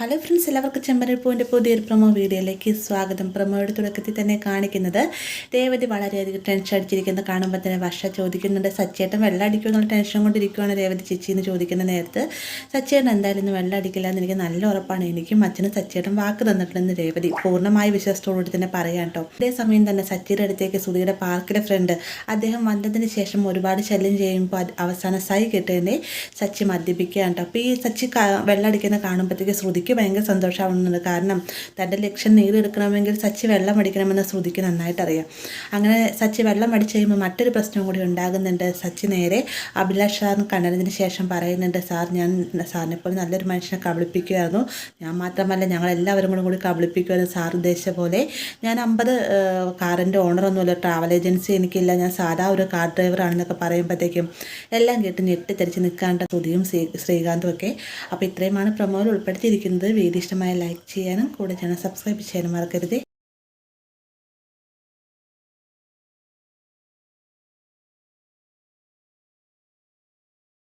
Hello friends എല്ലാവർക്കും ചെമ്പരപ്പൂവിന്റെ പുതിയൊരു promo വീഡിയോയിലേക്ക് സ്വാഗതം. പ്രൊമോയുടെ തുടക്കത്തിൽ തന്നെ കാണിക്കുന്നത് രേവതി വളരെയധികം ടെൻഷൻ അടിച്ചിരിക്കുന്നത് കാണുമ്പോൾ തന്നെ വർഷ ചോദിക്കുന്നുണ്ട് സച്ചേട്ടൻ വെള്ളം അടിക്കുമെന്നുള്ള ടെൻഷൻ കൊണ്ടിരിക്കുകയാണ് രേവതി ചേച്ചി എന്ന് ചോദിക്കുന്ന നേരത്ത് സച്ചേട്ടൻ എന്തായാലും ഇന്ന് വെള്ളം അടിക്കില്ല എന്ന് എനിക്ക് നല്ല ഉറപ്പാണ്. എനിക്കും അച്ഛനും സച്ചേട്ടൻ വാക്ക് തന്നിട്ടുണ്ടെന്ന് രേവതി പൂർണമായ വിശ്വാസത്തോടുകൂടി തന്നെ പറയാം കേട്ടോ. അതേ സമയം തന്നെ സച്ചിയുടെ അടുത്തേക്ക് സുധിയുടെ പാർക്കിലെ ഫ്രണ്ട് അദ്ദേഹം വന്നതിന് ശേഷം ഒരുപാട് ശല്യം ചെയ്യുമ്പോൾ അവസാന സൈ കിട്ടേണ്ടേ സച്ചി മദ്യപിക്കുകയാണ് കേട്ടോ. അപ്പോൾ ഈ സച്ചി വെള്ളം അടിക്കുന്ന കാണുമ്പോഴത്തേക്ക് ശ്രുതിക്ക് ഭയങ്കര സന്തോഷമാവുന്നുണ്ട്. കാരണം തന്റെ ലക്ഷ്യം നേടിയെടുക്കണമെങ്കിൽ സച്ചി വെള്ളം അടിക്കണമെന്ന് ശ്രുതിക്ക് നന്നായിട്ട് അറിയാം. അങ്ങനെ സച്ചി വെള്ളം അടിച്ചു കഴിയുമ്പോൾ മറ്റൊരു പ്രശ്നം കൂടി ഉണ്ടാകുന്നുണ്ട്. സച്ചി നേരെ അഭിലാഷ് സാറിന് കണ്ടതിന് ശേഷം പറയുന്നുണ്ട് സാർ ഞാൻ സാറിനെ പോലെ നല്ലൊരു മനുഷ്യനെ കബളിപ്പിക്കുമായിരുന്നു ഞാൻ മാത്രമല്ല ഞങ്ങൾ എല്ലാവരും കൂടെ കൂടി കബളിപ്പിക്കുമായിരുന്നു സാർ ഉദ്ദേശിച്ച പോലെ ഞാൻ അമ്പത് കാറിന്റെ ഓണറൊന്നുമില്ല ട്രാവൽ ഏജൻസി എനിക്കില്ല. ഞാൻ സാധാ ഒരു കാർ ഡ്രൈവറാണെന്നൊക്കെ പറയുമ്പോഴത്തേക്കും എല്ലാം കേട്ട് ഞെട്ടിത്തെറിച്ച് നിൽക്കാണ്ട് ശ്രുതിയും ശ്രീ ശ്രീകാന്തും ഒക്കെ. അപ്പോൾ ഇത്രയുമാണ് പ്രമോദ് ഉൾപ്പെടുത്തിയിരിക്കുന്നത്. വീഡിയോ ഇഷ്ടമായ ലൈക്ക് ചെയ്യാനും കൂടെ ചാനൽ സബ്സ്ക്രൈബ് ചെയ്യാനും മറക്കരുത്.